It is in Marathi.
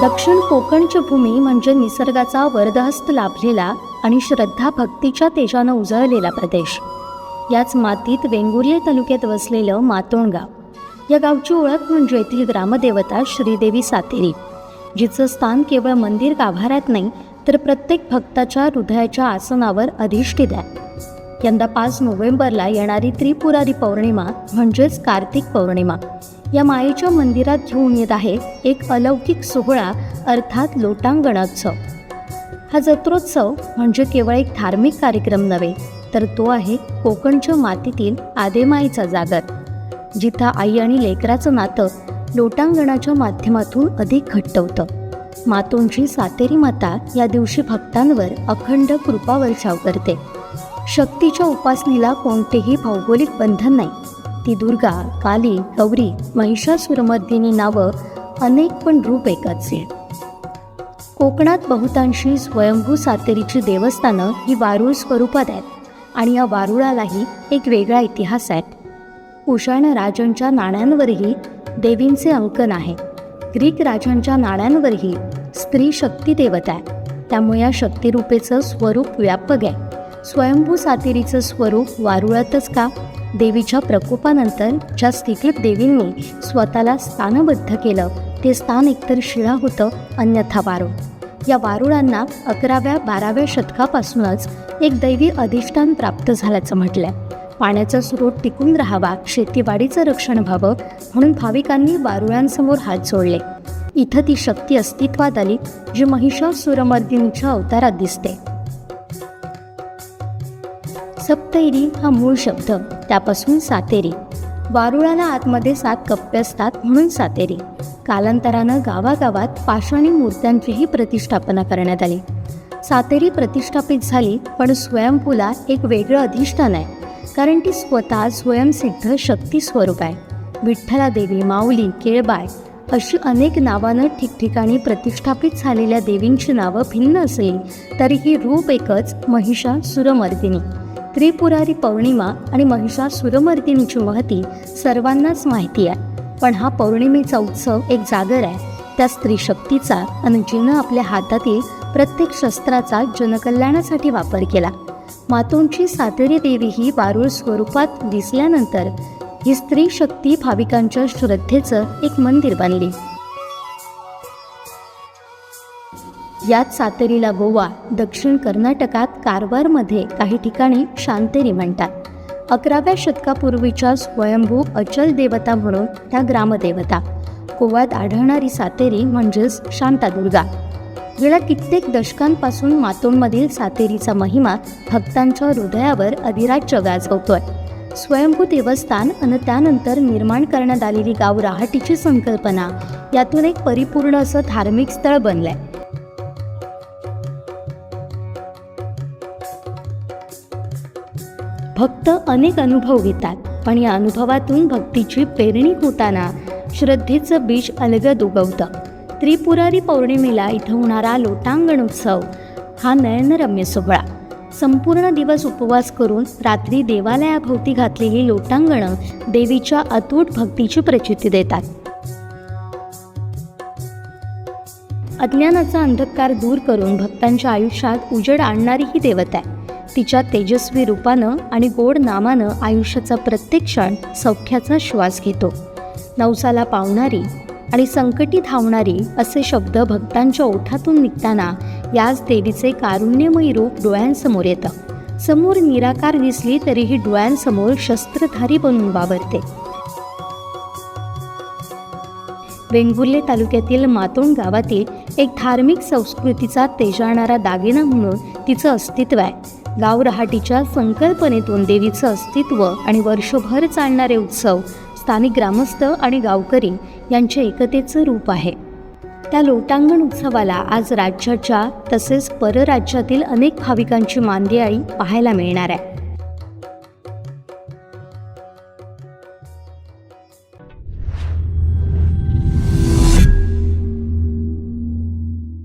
दक्षिण कोकणची भूमी म्हणजे निसर्गाचा वरदहस्त लाभलेला आणि श्रद्धा भक्तीच्या तेजानं उजळलेला प्रदेश. याच मातीत वेंगुर्ले तालुक्यात वसलेलं मातोंडगाव. या गावची ओळख म्हणजे येथील ग्रामदेवता श्रीदेवी सातेरी जिचं स्थान केवळ मंदिर गाभाऱ्यात नाही तर प्रत्येक भक्ताच्या हृदयाच्या आसनावर अधिष्ठित आहे. यंदा पाच नोव्हेंबरला येणारी त्रिपुरारी पौर्णिमा म्हणजेच कार्तिक पौर्णिमा. या मायेच्या मंदिरात घेऊन येत आहे एक अलौकिक सोहळा अर्थात लोटांगणोत्सव हा जत्रोत्सव म्हणजे केवळ एक धार्मिक कार्यक्रम नव्हे तर तो आहे कोकणच्या मातीतील आदेमाईचा जागर जिथं आई आणि लेकराचं नातं लोटांगणाच्या माध्यमातून अधिक घट्ट होतं मातोंची सातेरी माता या दिवशी भक्तांवर अखंड कृपा वर्षाव करते. शक्तीच्या उपासनेला कोणतेही भौगोलिक बंधन नाही. ती दुर्गा काली गौरी महिषासुरमर्दिनी नावं अनेक पण रूप एकच आहेत. कोकणात बहुतांशी स्वयंभू सातेरीची देवस्थानं ही वारुळ स्वरूपात आहेत आणि या वारुळालाही एक वेगळा इतिहास आहे. कुशाण राजांच्या नाण्यांवरही देवींचे अंकन आहे. ग्रीक राजांच्या नाण्यांवरही स्त्री शक्ती देवता आहे. त्यामुळे या शक्तिरूपेचं स्वरूप व्यापक आहे. स्वयंभू सातेरीचं स्वरूप वारुळातच का? देवीच्या प्रकोपानंतर ज्या स्थितीत देवींनी स्वतःला स्थानबद्ध केलं ते स्थान एकतर शिळा होतं अन्यथा वारुळ. या वारुळांना अकराव्या बाराव्या शतकापासूनच एक दैवी अधिष्ठान प्राप्त झाल्याचं म्हटलंय. पाण्याचा स्रोत टिकून राहावा शेतीवाडीचं रक्षण व्हावं म्हणून भाविकांनी वारुळांसमोर हात जोडले. इथं ती शक्ती अस्तित्वात आली जी महिषासुरमर्दिनीच्या अवतारात दिसते. सप्तैरी हा मूळ शब्द. त्यापासून सातेरी. वारुळाला आतमध्ये सात कप्पे असतात म्हणून सातेरी. कालांतरानं गावागावात पाषाणी मूर्त्यांचीही प्रतिष्ठापना करण्यात आली. सातेरी प्रतिष्ठापित झाली पण स्वयंपूला एक वेगळं अधिष्ठान आहे. कारण ती स्वतः स्वयंसिद्ध शक्ती स्वरूप आहे. विठ्ठला देवी माऊली केळबाय अशी अनेक नावानं ठिकठिकाणी प्रतिष्ठापित झालेल्या देवींची नावं भिन्न असली तरीही रूप एकच महिषा सुरमर्दिनी. त्रिपुरारी पौर्णिमा आणि महिषासुरमर्दिनीची महती सर्वांनाच माहिती आहे. पण हा पौर्णिमेचा उत्सव एक जागर आहे. त्या स्त्री शक्तीचा आणि जिनं आपल्या हातातील प्रत्येक शस्त्राचा जनकल्याणासाठी वापर केला. मातोंची सातेरी देवी ही वारुळ स्वरूपात दिसल्यानंतर ही स्त्री शक्ती भाविकांच्या श्रद्धेचं एक मंदिर बनली. याच सातेरीला गोवा दक्षिण कर्नाटकात कारवारमध्ये काही ठिकाणी शांतेरी म्हणतात. अकराव्या शतकापूर्वीच्या स्वयंभू अचल देवता म्हणून त्या ग्रामदेवता. गोव्यात आढळणारी सातेरी म्हणजेच शांतादुर्गा. गेल्या कित्येक दशकांपासून मातोंडमधील सातेरीचा महिमा भक्तांच्या हृदयावर अधिराज्य गाजवतोय. स्वयंभू देवस्थान आणि त्यानंतर निर्माण करण्यात आलेली गाव रहाटीची संकल्पना यातून एक परिपूर्ण असं धार्मिक स्थळ बनलंय. भक्त अनेक अनुभव घेतात. पण या अनुभवातून भक्तीची पेरणी होताना श्रद्धेचं बीज अलगद उगवतं. त्रिपुरारी पौर्णिमेला इथं होणारा लोटांगण उत्सव हा नयनरम्य सोहळा. संपूर्ण दिवस उपवास करून रात्री देवालयाभोवती घातलेली लोटांगणं देवीच्या अतूट भक्तीची प्रचिती देतात. अज्ञानाचा अंधकार दूर करून भक्तांच्या आयुष्यात उजेड आणणारी ही देवता आहे. तिच्या तेजस्वी रूपानं आणि गोड नामानं आयुष्याचा प्रत्येक क्षण सौख्याचा श्वास घेतो. नवसाला पावणारी आणि संकटी धावणारी असे शब्द भक्तांच्या ओठातून निघताना याच देवीचे कारुण्यमयी रूप डोळ्यांसमोर येतं. समोर निराकार दिसली तरीही डोळ्यांसमोर शस्त्रधारी बनून वावरते वेंगुर्ले तालुक्यातील मातोंड गावातील एक धार्मिक संस्कृतीचा तेजाळणारा दागिना म्हणून तिचं अस्तित्व आहे. गाव रहाटीच्या संकल्पनेतून देवीचं अस्तित्व आणि वर्षभर चालणारे उत्सव स्थानिक ग्रामस्थ आणि गावकरी यांच्या एकतेचं रूप आहे. त्या लोटांगण उत्सवाला आज राज्याच्या तसेच परराज्यातील अनेक भाविकांची मांदियाळी पाहायला मिळणार आहे.